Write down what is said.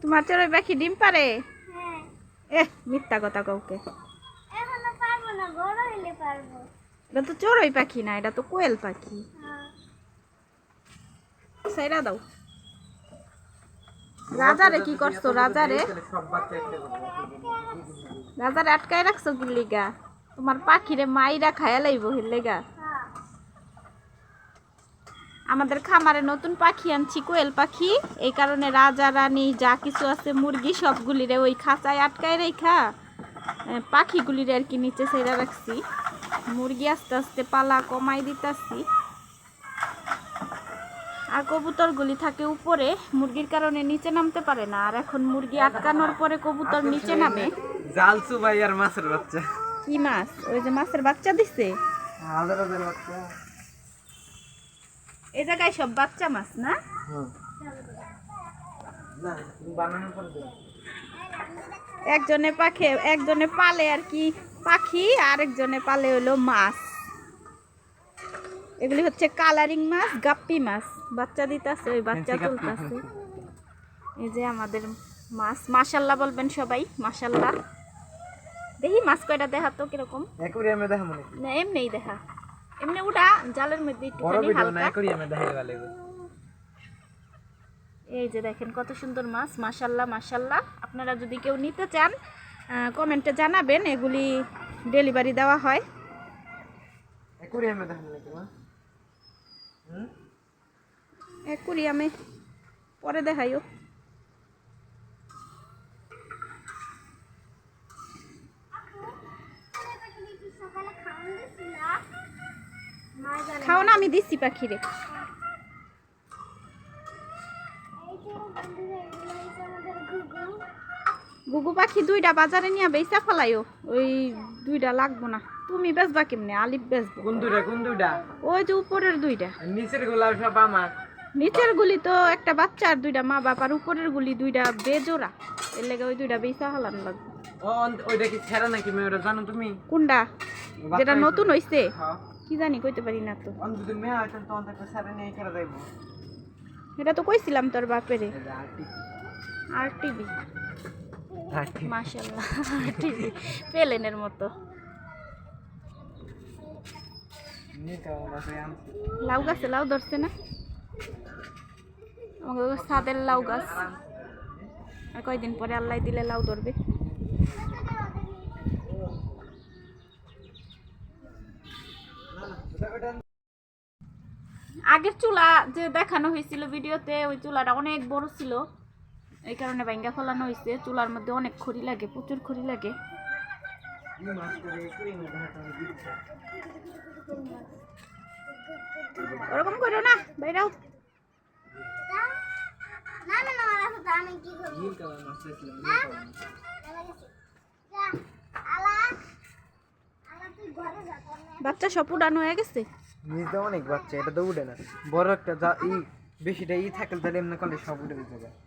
তোমার চড়ুই পাখি ডিম পারে? হ্যাঁ। এ মিথ্যা কথা কাউকে এটা তো চড়ুই পাখি না এটা তো কোয়েল পাখি। হ্যাঁ। সাইরা দাও। রাজারে কি করছ রাজারে। রাজারে আটকায় রাখছো কি লিগা? তোমার পাখিরে মাইরা খায়া লাইব হিলেগা হ্যাঁ আমাদের খামারে নতুন পাখি আনছি কোয়েল পাখি। এই কারণে রাজা রানী যা কিছু আছে মুরগি সবগুলিরে ওই খাঁচায় আটকায় রেখা পাখিগুলিরে আর কি নিচে সেরা রাখছি। মুরগি আস্তে আস্তে পালা কমাই দিতেছি। আর কবুতরগুলি থাকে উপরে মুরগির কারণে নিচে নামতে পারে না। আর এখন মুরগি আটকানোর পরে কবুতর নিচে নামে। জাল আর মাছের বাচ্চা। কি মাছ? ওই যে মাছের বাচ্চা দিছে? হাজার হাজার বাচ্চা। এই জায়গায় সব বাচ্চা মাছ না। একজনে পাখে একজনে পালে আর কি পাখি পালে হলো মাছ। এগুলি হচ্ছে কালারিং মাছ গাপ্পি মাছ। বাচ্চা দিতেছে ওই বাচ্চা তুলতেছে। এই যে আমাদের মাছ। মাশাল্লাহ বলবেন সবাই মাশাল্লাহ। দেখি মাছ কয়টা দেখা তো কীরকম? অ্যাকুরিয়ামে দেখা মনে না এমনিই দেখা। এমনি উঠা জালের মধ্যে একটুখানি হালকা। দেখা গেলে এই যে দেখেন কত সুন্দর মাছ মাশাল্লাহ মাশাল্লাহ। আপনারা যদি কেউ নিতে চান কমেন্টে জানাবেন এগুলি ডেলিভারি দেওয়া হয়। অ্যাকুরিয়ামে পরে দেখাইও সকালে খাওয়ান দিছিল মা জানে খাও না আমি দিচ্ছি পাখিরে। গুগু পাখি দুইটা বাজারে নিয়ে বেচা ফেলাইও। ওই দুইটা লাগবো না। তুমি বেচবা কেমনে? আলিফ বেচবো। কোন দুইটা কোন দুইটা? ওই যে উপরের দুইটা। নিচেরগুলা সব আমার। নিচের গুলি তো একটা বাচ্চা আর দুইটা মা বাপ আর উপরের গুলি দুইটা বেজোড়া। এর লেগে ওই দুইটা বেচা ফেলান লাগবে। ও ওইটা কি ছেড়া নাকি মেয়ে ওটা জানো তুমি? কোনটা? যেটা নতুন হইছে? হ্যাঁ। কি জানি কইতে পারি না তো। যদি মেয়ে হয় নিয়ে এটা তো কইছিলাম তোর বাপেরে এই যে আরটি আর টিভি। আরটি মাশাল্লাহ আর টিভি। পেলেনের মতো। লাউ গাছে লাউ ধরছে না? আমাকে ছাদের লাউ গাছ। আর কয়দিন পরে আল্লাহ দিলে লাউ ধরবে। আগের চুলা যে দেখানো হয়েছিল ভিডিওতে, ওই চুলাটা অনেক বড় ছিল। এই কারণে ভাঙ্গা ফেলানো হয়েছে। চুলার মধ্যে অনেক খড়ি লাগে, প্রচুর খড়ি লাগে। ওরকম করো না বাইরাও বাচ্চা সব উড়ানো হয়ে গেছে? নিচে অনেক বাচ্চা, এটা তো উঠে না। বড় একটা যা ই, বেশিটা ই থাকলে তাহলে এমনি করলে সব উঠে দিতে পারে